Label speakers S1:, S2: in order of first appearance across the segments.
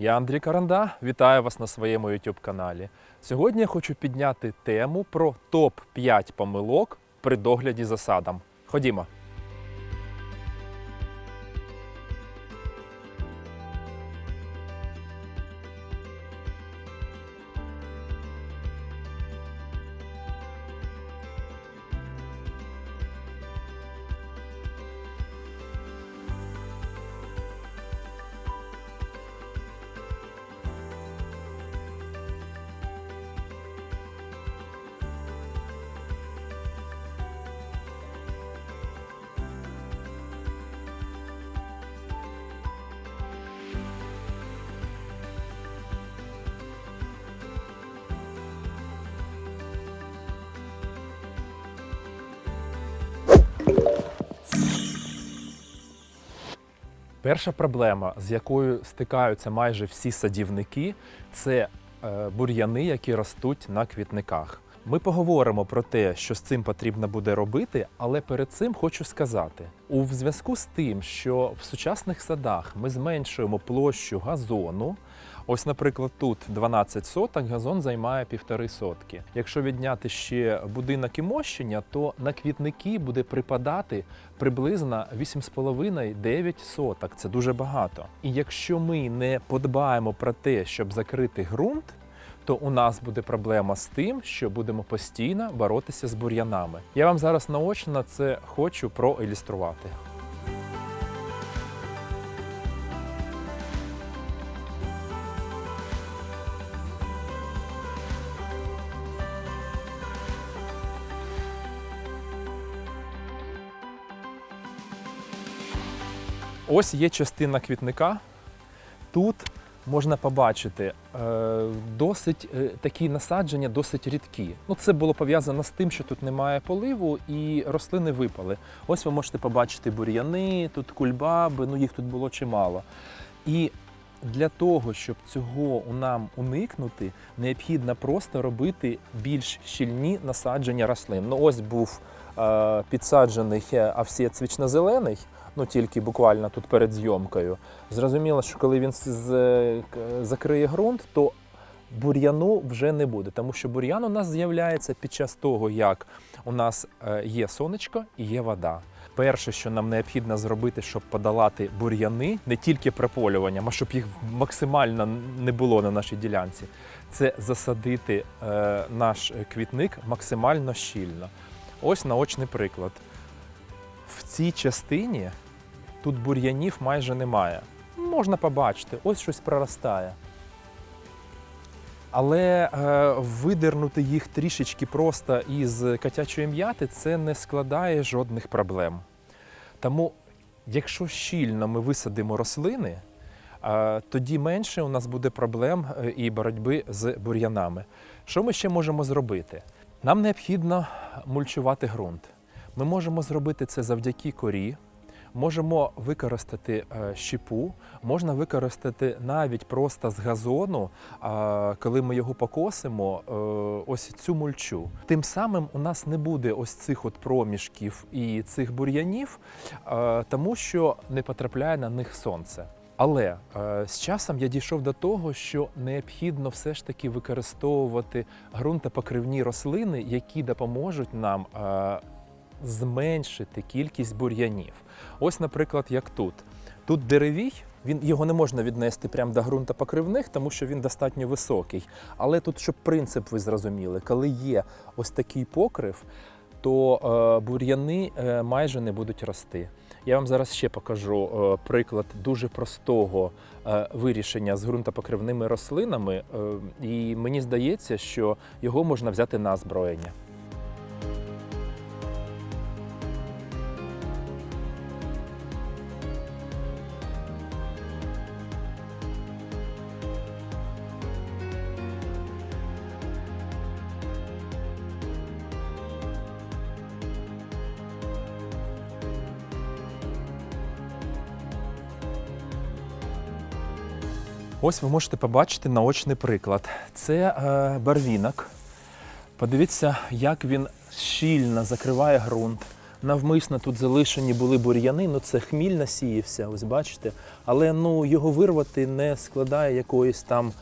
S1: Я Андрій Каранда, вітаю вас на своєму YouTube каналі. Сьогодні я хочу підняти тему про топ-5 помилок при догляді за садом. Ходімо. Перша проблема, з якою стикаються майже всі садівники, це е, бур'яни, які ростуть на квітниках. Ми поговоримо про те, що з цим потрібно буде робити, але перед цим хочу сказати: у зв'язку з тим, що в сучасних садах ми зменшуємо площу газону. Ось, наприклад, тут 12 соток, газон займає півтори сотки. Якщо відняти ще будинок і мощення, то на квітники буде припадати приблизно 8,5-9 соток. Це дуже багато. І якщо ми не подбаємо про те, щоб закрити ґрунт, то у нас буде проблема з тим, що будемо постійно боротися з бур'янами. Я вам зараз наочно це хочу проілюструвати. Ось є частина квітника. Тут можна побачити е, досить е, такі насадження, досить рідкі. Ну, це було пов'язано з тим, що тут немає поливу і рослини випали. Ось ви можете побачити бур'яни, тут кульбаби, ну їх тут було чимало. І для того, щоб цього нам уникнути, необхідно просто робити більш щільні насадження рослин. Ну, ось був е, підсаджений авсієт свічно-зелений, ну тільки буквально тут перед зйомкою. Зрозуміло, що коли він закриє ґрунт, то бур'яну вже не буде, тому що бур'ян у нас з'являється під час того, як у нас е, є сонечко і є вода. Перше, що нам необхідно зробити, щоб подолати бур'яни, не тільки прополюванням, а щоб їх максимально не було на нашій ділянці, це засадити е, наш квітник максимально щільно. Ось наочний приклад. В цій частині тут бур'янів майже немає. Можна побачити, ось щось проростає. Але е, видернути їх трішечки просто із котячої м'яти це не складає жодних проблем. Тому, якщо щільно ми висадимо рослини, е, тоді менше у нас буде проблем е, і боротьби з бур'янами. Що ми ще можемо зробити? Нам необхідно мульчувати ґрунт. Ми можемо зробити це завдяки корі. Можемо використати е, щепу, можна використати навіть просто з газону, коли ми його покосимо, е, ось цю мульчу. Тим самим у нас не буде ось цих от проміжків і цих бур'янів, е, тому що не потрапляє на них сонце. Але е, з часом я дійшов до того, що необхідно все ж таки використовувати ґрунтопокривні рослини, які допоможуть нам е, зменшити кількість бур'янів. Ось, наприклад, як тут. Тут деревій, він його не можна віднести прямо до ґрунтопокривних, тому що він достатньо високий. Але тут, щоб принцип ви зрозуміли, коли є ось такий покрив, то е, бур'яни е, майже не будуть рости. Я вам зараз ще покажу е, приклад дуже простого вирішення з ґрунтопокривними рослинами, і мені здається, що його можна взяти на озброєння. Ось ви можете побачити наочний приклад. Це е, барвінок. Подивіться, як він щільно закриває ґрунт. навмисно тут залишені були бур'яни, ну це хміль насіявся, ось бачите. Але ну, його вирвати не складає якоїсь там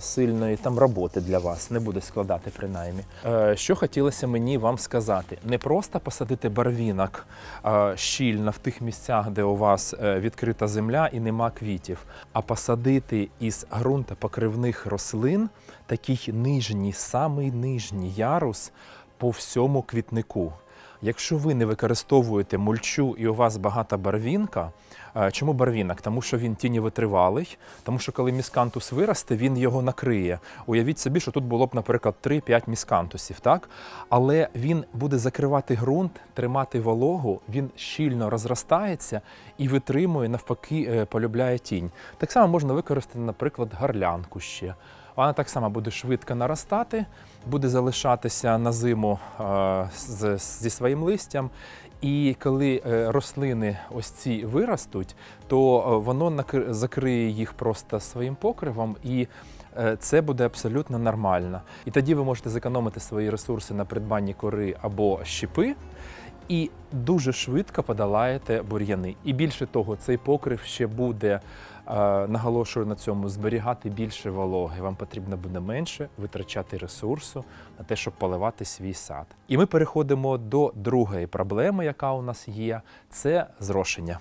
S1: сильної там роботи для вас, не буде складати принаймні. Е, що хотілося мені вам сказати: не просто посадити барвінок е, щільно в тих місцях, де у вас е, відкрита земля і нема квітів, а посадити із ґрунтопокривних рослин такий нижній, самий нижній ярус по всьому квітнику. Якщо ви не використовуєте мульчу і у вас багата барвінка, е, чому барвінок? Тому що він тіньовитривалий, тому що коли міскантус виросте, він його накриє. Уявіть собі, що тут було б, наприклад, 3-5 міскантусів, так? Але він буде закривати ґрунт, тримати вологу, він щільно розростається і витримує, навпаки, е, полюбляє тінь. Так само можна використати, наприклад, гарлянку ще. Вона так само буде швидко наростати, буде залишатися на зиму е, з, зі своїм листям. І коли е, рослини ось ці виростуть, то е, воно закриє їх просто своїм покривом, і е, це буде абсолютно нормально. І тоді ви можете зекономити свої ресурси на придбанні кори або щепи. І дуже швидко подолаєте бур'яни. І більше того, цей покрив ще буде, е, наголошую на цьому, зберігати більше вологи. Вам потрібно буде менше витрачати ресурсу на те, щоб поливати свій сад. І ми переходимо до другої проблеми, яка у нас є, це зрошення.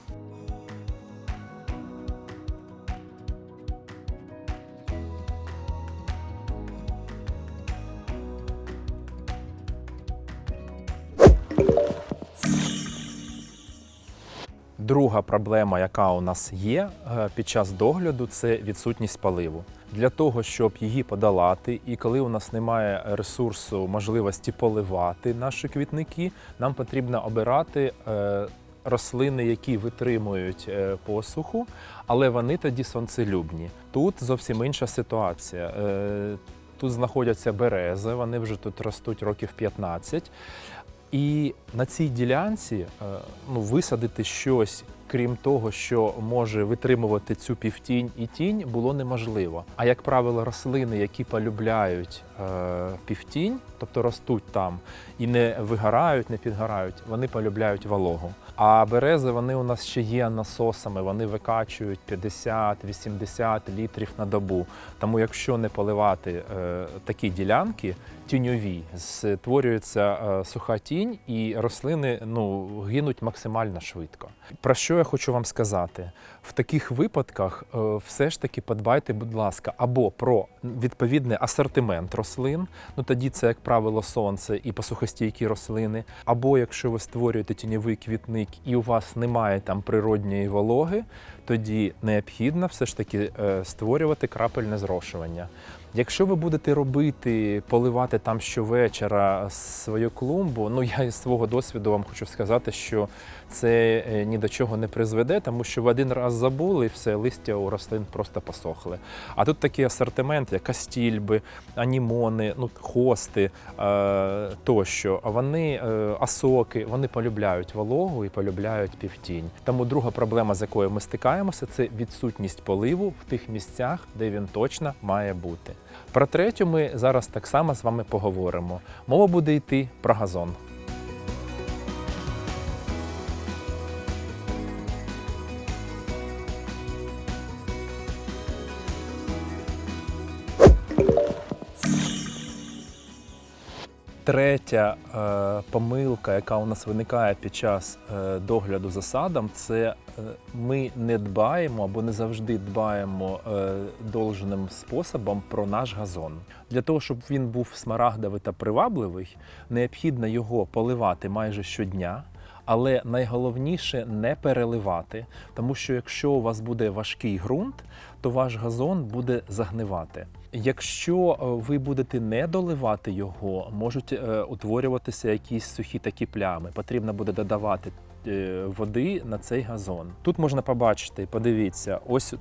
S1: Друга проблема, яка у нас є е, під час догляду, це відсутність поливу. Для того, щоб її подолати, і коли у нас немає ресурсу, можливості поливати наші квітники, нам потрібно обирати е, рослини, які витримують е, посуху, але вони тоді сонцелюбні. Тут зовсім інша ситуація. Тут знаходяться берези, вони вже тут ростуть років 15. І на цій ділянці е, ну, висадити щось, крім того, що може витримувати цю півтінь і тінь, було неможливо. А як правило, рослини, які полюбляють е, півтінь, тобто ростуть там і не вигорають, не підгорають, вони полюбляють вологу. А берези вони у нас ще є насосами, вони викачують 50-80 літрів на добу. Тому, якщо не поливати е, такі ділянки, тіньові, створюється е, суха тінь, і рослини ну, гинуть максимально швидко. Про що я хочу вам сказати? В таких випадках е, все ж таки подбайте, будь ласка, або про відповідний асортимент рослин, ну тоді це, як правило, сонце і посухостійкі рослини, або якщо ви створюєте тіньовий квітник і у вас немає там природньої вологи, тоді необхідно все ж таки е, створювати крапельне зрошування. Якщо ви будете робити, поливати там щовечора свою клумбу, ну я із свого досвіду вам хочу сказати, що це е, ні до чого не призведе, тому що в один раз забули і все, листя у рослин просто посохли. А тут такий асортимент, як астільби, анімони, ну, хости е, тощо. Вони е, асоки, вони полюбляють вологу і полюбляють півтінь. Тому друга проблема, з якою ми стикаємося, це відсутність поливу в тих місцях, де він точно має бути. Про третю ми зараз так само з вами поговоримо. Мова буде йти про газон. Третя е, помилка, яка у нас виникає під час е, догляду за садом, це е, ми не дбаємо або не завжди дбаємо е, должним способом про наш газон. Для того, щоб він був смарагдовий та привабливий, необхідно його поливати майже щодня. Але найголовніше не переливати, тому що якщо у вас буде важкий ґрунт, то ваш газон буде загнивати. Якщо е, ви будете не доливати його, можуть е, утворюватися якісь сухі такі плями. Потрібно буде додавати е, води на цей газон. Тут можна побачити, подивіться, ось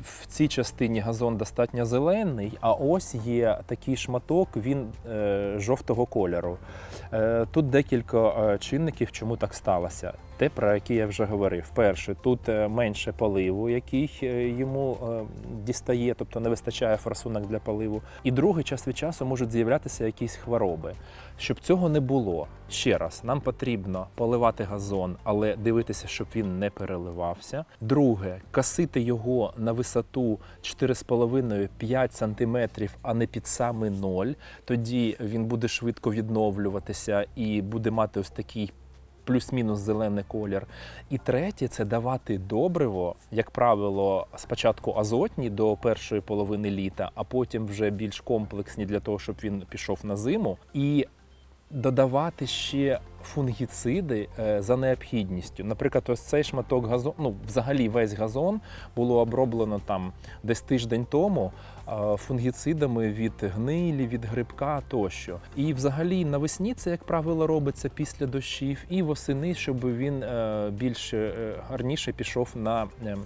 S1: в, цій частині газон достатньо зелений, а ось є такий шматок, він жовтого кольору. Тут декілька чинників, чому так сталося. Те, про яке я вже говорив. Перше, тут е, менше поливу, який е, йому е, дістає, тобто не вистачає форсунок для поливу. І друге, час від часу можуть з'являтися якісь хвороби. Щоб цього не було, ще раз, нам потрібно поливати газон, але дивитися, щоб він не переливався. Друге, касити його на висоту 4,5-5 см, а не під саме ноль. Тоді він буде швидко відновлюватися і буде мати ось такий плюс-мінус зелений колір. І третє це давати добриво, як правило, спочатку азотні до першої половини літа, а потім вже більш комплексні для того, щоб він пішов на зиму. І додавати ще фунгіциди е, за необхідністю. Наприклад, ось цей шматок газону, ну взагалі весь газон було оброблено там десь тиждень тому фунгіцидами від гнилі, від грибка тощо. І взагалі навесні це, як правило, робиться після дощів, і восени, щоб він е, більш е, гарніше пішов на е,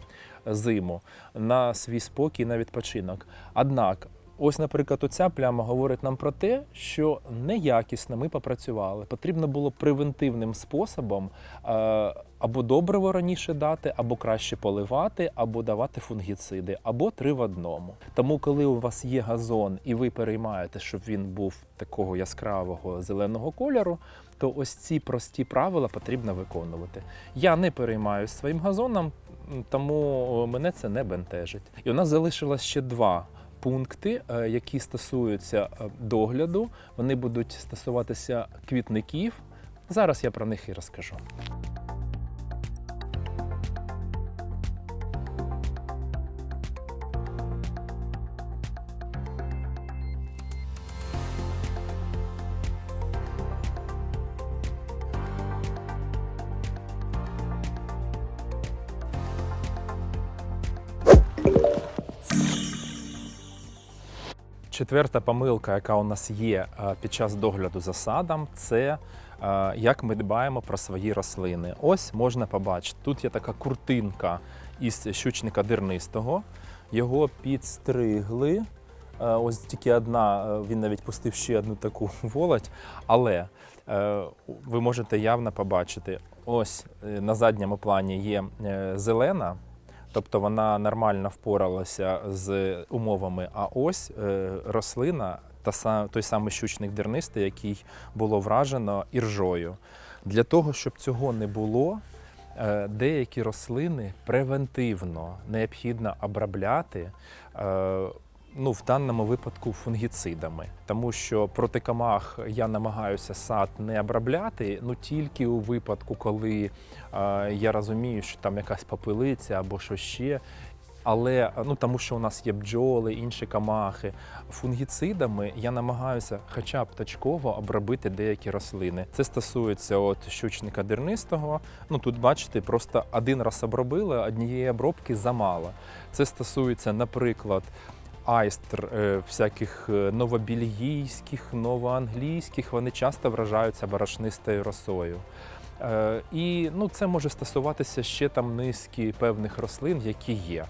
S1: зиму, на свій спокій, на відпочинок. Однак. Ось, наприклад, оця пляма говорить нам про те, що неякісно ми попрацювали. Потрібно було превентивним способом е, або добриво раніше дати, або краще поливати, або давати фунгіциди, або три в одному. Тому, коли у вас є газон і ви переймаєте, щоб він був такого яскравого зеленого кольору, то ось ці прості правила потрібно виконувати. Я не переймаюся своїм газоном, тому мене це не бентежить. І у нас залишилось ще два пункти, е, які стосуються е, догляду. Вони будуть стосуватися квітників. Зараз я про них і розкажу. Четверта помилка, яка у нас є е, під час догляду за садом, це е, як ми дбаємо про свої рослини. Ось можна побачити. Тут є така куртинка із щучника дернистого. Його підстригли. Е, Ось тільки одна, він навіть пустив ще одну таку волоть. Але ви можете явно побачити, ось на задньому плані є зелена. Тобто вона нормально впоралася з умовами. А ось е, рослина, та сам той самий щучник дернистий, який було вражено іржою. Для того, щоб цього не було, е, деякі рослини превентивно необхідно обробляти. Ну, в даному випадку фунгіцидами, тому що проти комах я намагаюся сад не обробляти, ну тільки у випадку, коли е, я розумію, що там якась попелиця або що ще. Але ну тому, що у нас є бджоли, інші комахи. Фунгіцидами я намагаюся хоча б точково обробити деякі рослини. Це стосується от щучника дернистого. Ну тут бачите, просто один раз обробили, однієї обробки замало. Це стосується, наприклад, айстр е, всяких е, новобільгійських, новоанглійських. Вони часто вражаються борошнистою росою. Е, І ну, це може стосуватися ще там низки певних рослин, які є.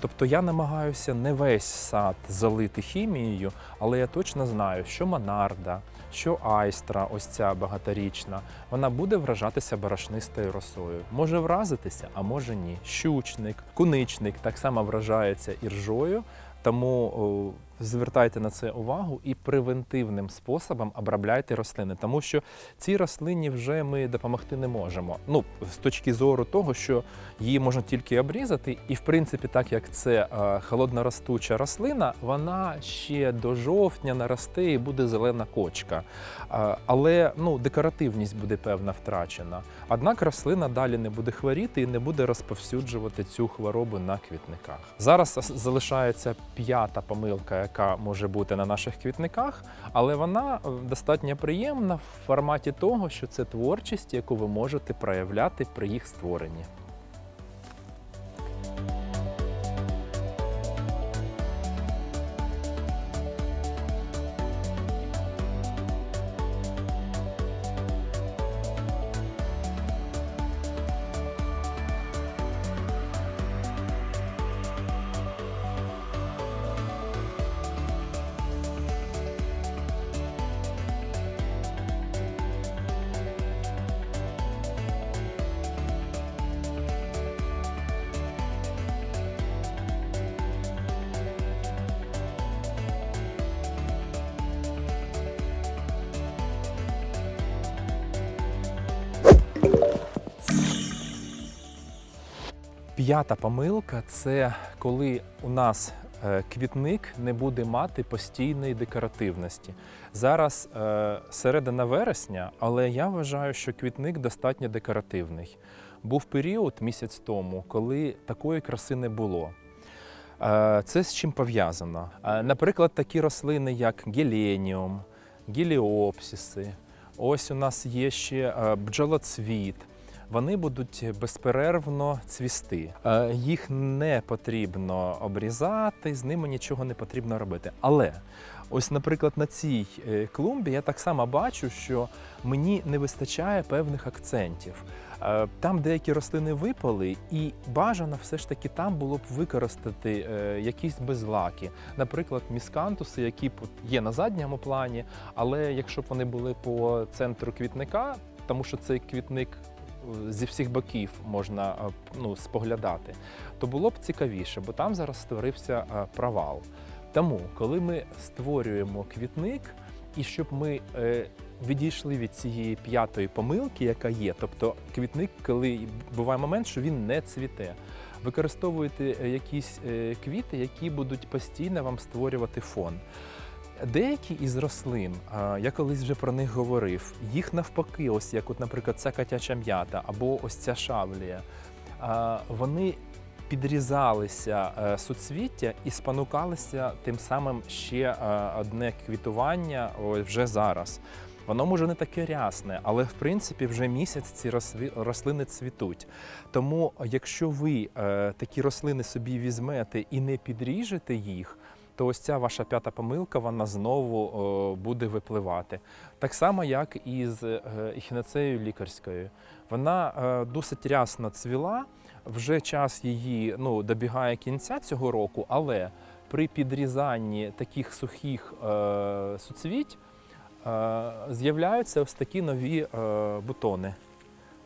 S1: Тобто я намагаюся не весь сад залити хімією, але я точно знаю, що монарда, що айстра, ось ця багаторічна, вона буде вражатися борошнистою росою. Може вразитися, а може ні. Щучник, куничник так само вражається іржою. Тому звертайте на це увагу і превентивним способом обробляйте рослини, тому що цій рослині вже ми допомогти не можемо. Ну, з точки зору того, що її можна тільки обрізати, і в принципі, так як це е, холодноростуча рослина, вона ще до жовтня наросте і буде зелена кочка. Е, але ну, декоративність буде певна втрачена. Однак рослина далі не буде хворіти і не буде розповсюджувати цю хворобу на квітниках. Зараз залишається п'ята помилка, яка може бути на наших квітниках, але вона е, достатньо приємна в форматі того, що це творчість, яку ви можете проявляти при їх створенні. П'ята помилка це коли у нас е, квітник не буде мати постійної декоративності. Зараз е, середина вересня, але я вважаю, що квітник достатньо декоративний. Був період місяць тому, коли такої краси не було. Е, Це з чим пов'язано? Наприклад, такі рослини, як геленіум, геліопсиси. Ось у нас є ще бджолоцвіт. Вони будуть безперервно цвісти. Е, Їх не потрібно обрізати, з ними нічого не потрібно робити. Але ось, наприклад, на цій е, клумбі я так само бачу, що мені не вистачає певних акцентів. Е, Там деякі рослини випали, і бажано все ж таки там було б використати якісь безлаки. Наприклад, міскантуси, які є на задньому плані, але якщо б вони були по центру квітника, тому що цей квітник зі всіх боків можна е, ну, споглядати, то було б цікавіше, бо там зараз створився е, провал. Тому, коли ми створюємо квітник, і щоб ми е, відійшли від цієї п'ятої помилки, яка є, тобто квітник, коли буває момент, що він не цвіте. Використовуйте якісь квіти, які будуть постійно вам створювати фон. Деякі із рослин, я колись вже про них говорив, їх навпаки, ось як, от, наприклад, ця котяча м'ята або ось ця шавлія, вони підрізалися е, суцвіття і спонукалися тим самим ще е, одне квітування вже зараз. Воно може не таке рясне, але в принципі вже місяць ці рослини цвітуть. Тому, якщо ви е, такі рослини собі візьмете і не підріжете їх, то ось ця ваша п'ята помилка вона знову буде випливати. Так само, як і з е, ехінацеєю лікарською. Вона е, досить рясно цвіла, вже час її ну, добігає кінця цього року, але при підрізанні таких сухих е, суцвіть е, з'являються ось такі нові е, бутони.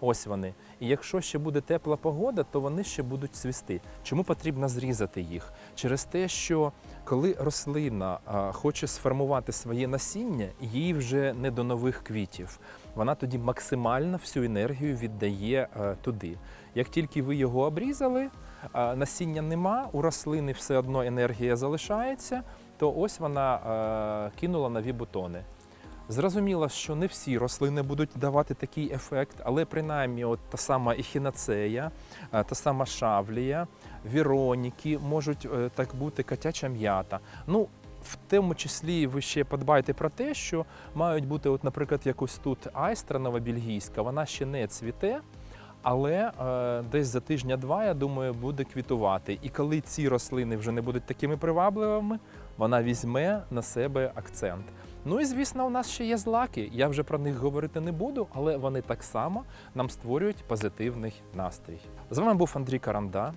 S1: Ось вони. І якщо ще буде тепла погода, то вони ще будуть цвісти. Чому потрібно зрізати їх? Через те, що коли рослина хоче сформувати своє насіння, їй вже не до нових квітів. Вона тоді максимально всю енергію віддає е, туди. Як тільки ви його обрізали, насіння нема, у рослини все одно енергія залишається, то ось вона е, кинула нові бутони. Зрозуміло, що не всі рослини будуть давати такий ефект, але принаймні от та сама ехінацея, е, та сама шавлія, віроніки можуть е, так бути котяча м'ята. Ну, в тому числі ви ще подбайте про те, що мають бути, от, наприклад, якось тут айстра новобельгійська, вона ще не цвіте. Але е, десь за тижня-два, я думаю, буде квітувати. І коли ці рослини вже не будуть такими привабливими, вона візьме на себе акцент. Ну і звісно, у нас ще є злаки. Я вже про них говорити не буду, але вони так само нам створюють позитивний настрій. З вами був Андрій Каранда.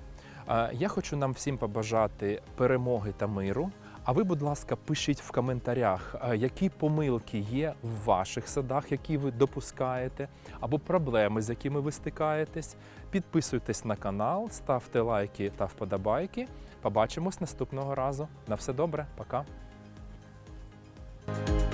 S1: Я хочу нам всім побажати перемоги та миру. А ви, будь ласка, пишіть в коментарях, які помилки є в ваших садах, які ви допускаєте, або проблеми, з якими ви стикаєтесь. Підписуйтесь на канал, ставте лайки та вподобайки. Побачимось наступного разу. На все добре, пока. Thank you